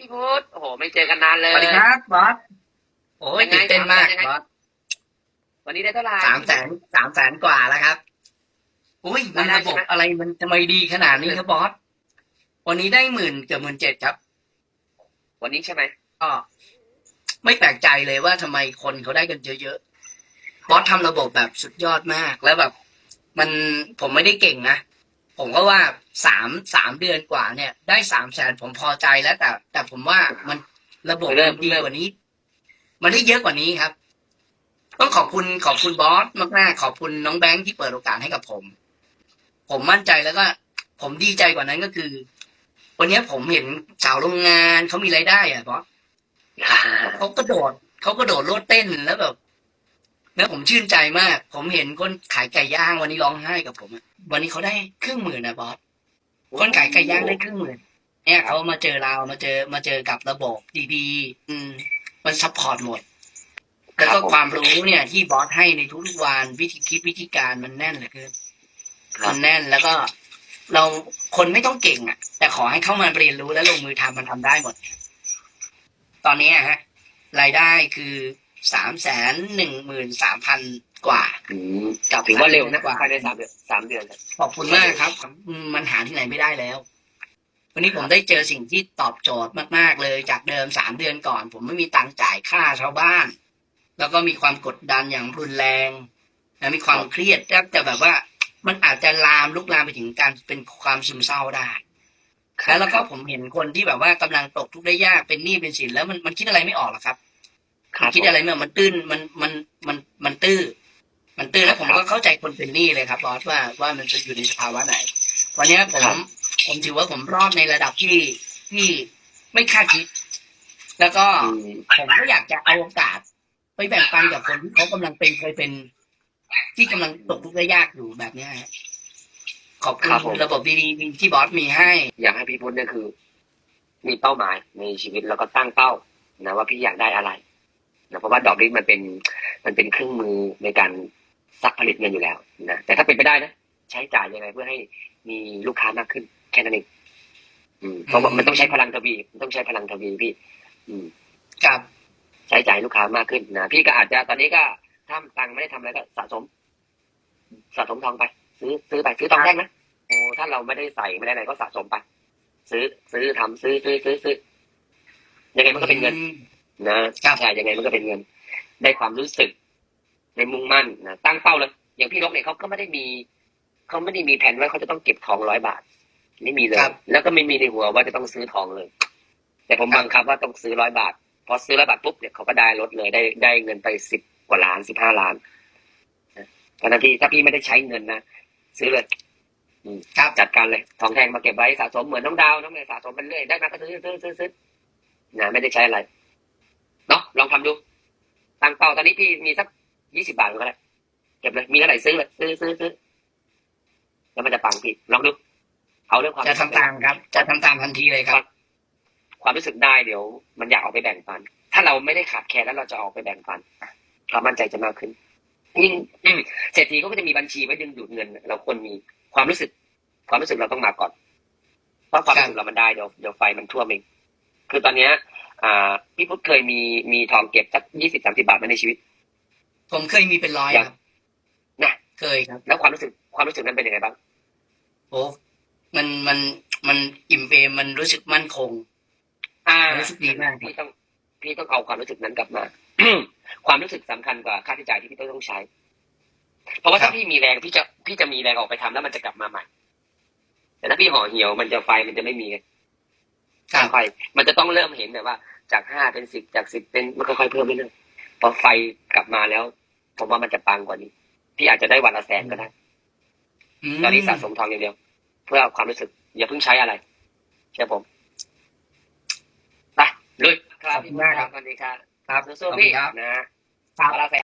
พี่พุทธโอ้โห ไม่เจอกันนานเลสย วัสดีครับบอสโอ้ยเป็นไงตื่นเต้นมากเป็นไง บอสวันนี้ได้เท่าไหร่ สามแสนสามแสนกว่าแล้วครับอุ้ยมันระบบอะไรมันทำไมดีขนาดนี้ครับบอสวันนี้ได้หมื่นเกือบหมื่นเจ็ดครับ วันนี้ใช่ไหมก็ไม่แปลกใจเลยว่าทำไมคนเขาได้กันเยอะๆบอสทำระบบแบบสุดยอดมากแล้วแบบ มันผมไม่ได้เก่งนะ ผมก็ว่าสามสามเดือนกว่าเนี่ย ได้สามแสนผมพอใจแล้ว แต่ แต่ผมว่ามันระบบมันดีกว่านี้ มันได้เยอะกว่านี้ครับ ต้องขอบคุณขอบคุณบอสมากๆขอบคุณน้องแบงค์ที่เปิดโอกาสให้กับผม ผมมั่นใจแล้วก็ ผมดีใจกว่านั้นก็คือ วันนี้ผมเห็นสาวโรงงานเขามีรายได้อะบอสเขากระโดดเขากระโดดโลดเต้นแล้วแบบ แล้วผมชื่นใจมาก ผมเห็นคนขายไก่ย่างวันนี้ร้องไห้กับผมอะวันนี้เขาได้ครึ่งหมื่นนะบอสคนขายไก่ย่างได้ครึ่งหมื่นเนี่ยเขามาเจอเรามาเจอมาเจอกับระบบดีๆอืม มันซัพพอร์ตหมด แล้วก็ความรู้เนี่ย ที่บอสให้ในทุกๆวันวิธีคิดวิธีการมันแน่นเหลือเกินมันแน่นแล้วก็ เราคนไม่ต้องเก่งอะ แต่ขอให้เข้ามาเรียนรู้และลงมือทำมันทำได้หมด ตอนนี้ฮะ รายได้คือ สามแสนหนึ่งหมื่นสามพันกว่าอืมกับถือว่าเร็วนะกว่าภายในสามเดือนสามเดือนเนี่ยขอบคุณมากครับ มันหาที่ไหนไม่ได้แล้ว วันนี้ผมได้เจอสิ่งที่ตอบโจทย์มาก ๆ เลยจากเดิมสามเดือนก่อน ผมไม่มีตังค์จ่ายค่าชาวบ้าน แล้วก็มีความกดดันอย่างรุนแรงและมีความเครียดแล้วแต่แบบว่า มันอาจจะลามลุกลามไปถึงการเป็นความซึมเศร้าได้แล้วแล้วก็ผมเห็นคนที่แบบว่ากำลังตกทุกข์ได้ยากเป็นหนี้เป็นสินแล้วมันมันคิดอะไรไม่ออกหรอกครับ ครับคิดอะไรไม่ออกมันตื้นมันมันมันมันตื้อ มันตื้อแล้วผมก็เข้าใจคนเป็นหนี้เลยครับบอสว่าว่ามันจะอยู่ในสภาวะไหน วันเนี้ยผมผมถือว่าผมรอดในระดับที่ที่ไม่คาดคิด แล้วก็อืมผมก็อยากจะเอาโอกาสไปแบ่งปันกับคนที่เขากำลังเป็นเคยเป็น ที่กำลังตกทุกข์ได้ยากอยู่แบบเนี้ยฮะขอบครับผคุมณระบบดีๆที่บอสมีให้ อยากให้พี่พุทธเนี่ยคือ มีเป้าหมายในชีวิตแล้วก็ตั้งเป้านะว่าพี่อยากได้อะไร นะเพราะว่าดอกลิ้นมันเป็นมันเป็นเครื่องมือในการซักผลิตเงินอยู่แล้วนะแต่ถ้าเป็นไปได้นะใช้จ่ายยังไงเพื่อให้มีลูกค้ามากขึ้น แค่นั้นเองอืมเพราะว่ามันต้องใช้พลังทวีมันต้องใช้พลังทวีพี่ อืมกับใช้จ่ายลูกค้ามากขึ้นนะพี่ก็อาจจะตอนนี้ก็ถ้าตังค์ไม่ได้ทำอะไรก็สะสม สะสมทองไป ซื้อซื้อไปซื้อทองแท่งนะโอ้ถ้าเราไม่ได้ใส่ไม่ได้อะไรก็สะสมไป ซื้อซื้อทำซื้อซื้อซื้อซื้อยังไงมันก็เป็นเงิน นะครับใช่ยังไงมันก็เป็นเงิน ได้ความรู้สึกในมุ่งมั่นนะตั้งเป้าเลยอย่างพี่นกเนี่ยเขาก็ไม่ได้มีเขาไม่ได้มีแผนว่าเขาจะต้องเก็บทองร้อยบาท ไม่มีเลยครับแล้วก็ไม่มีในหัวว่าจะต้องซื้อทองเลย แต่ผมครับบังคับว่าต้องซื้อร้อยบาทพอซื้อร้อยบาทปุ๊บเนี่ยเขาก็ได้ลดเลยได้ได้เงินไปสิบกว่าล้านสิบห้าล้านนะเพราะฉะนั้นพี่ถ้าพี่ไม่ได้ใช้เงินนะซื้อเลยครับจัดการเลย ทองแท่งมาเก็บไว้สะสมเหมือนน้องดาวน้องเนยสะสมไปเรื่อยได้มาก็ซื้อซื้อซื้อซื้อนะไม่ได้ใช้อะไรเนาะลองทำดูตั้งเป้าตอนนี้พี่มีสักยี่สิบาทก็ได้เก็บเลยมีเท่าไหร่ซื้อเลยซื้อซื้อซื้อแล้วมันจะปังพี่ลองดูเอาเรื่องความจะทำตามครับ จะทำตามทันทีเลยครับ ความรู้สึกได้เดี๋ยว มันอยากออกไปแบ่งปัน ถ้าเราไม่ได้ขาดแคลนแล้วเราจะออกไปแบ่งปันความมั่นใจจะมากขึ้นยิ่งอืมเศรษฐีเขาก็จะมีบัญชีไว้ดึงดูดเงิน เราควรมีความรู้สึก ความรู้สึกเราต้องมาก่อน เพราะความรู้สึกเรามันได้เดี๋ยวเดี๋ยวไฟมันท่วมเองคือตอนเนี้ย อ่าพี่พุทธเคยมีมีทองเก็บสักยี่สิบสามสิบาทไหมในชีวิต ผมเคยมีเป็นร้อยยังครับนะเคยครับ แล้วความรู้สึกความรู้สึกนั้นเป็นยังไงบ้างโอ้มันมันมันอิ่มเอมมันรู้สึกมั่นคง อ่ารู้สึกดีมากพี่ต้องพี่ต้องเอาความรู้สึกนั้นกลับมาความรู้สึกสำคัญกว่าค่าใช้จ่ายที่พี่ต้องใช้ เพราะว่าครัถ้าบพี่มีแรงพี่จะพี่จะมีแรงออกไปทำแล้วมันจะกลับมาใหม่ แต่ถ้าพี่ห่อเหี่ยวมันจะไฟมันจะไม่มีไง ครับไฟมันจะต้องเริ่มเห็นแบบว่า จากห้าเป็นสิบจากสิบเป็นมันค่อยๆเพิ่มเรื่อยๆพอไฟกลับมาแล้ว ผมว่ามันจะปังกว่านี้ พี่อาจจะได้วันละแสนก็ได้มตอนนี้สะสมทองอย่างเดียว เพื่อความรู้สึก อย่าเพิ่งใช้อะไรเชื่อผมไปลุยครับขอบคุณมากครับสวัสดีครับ ครับสู้ๆพี่ครับนะ ครับวันละแสน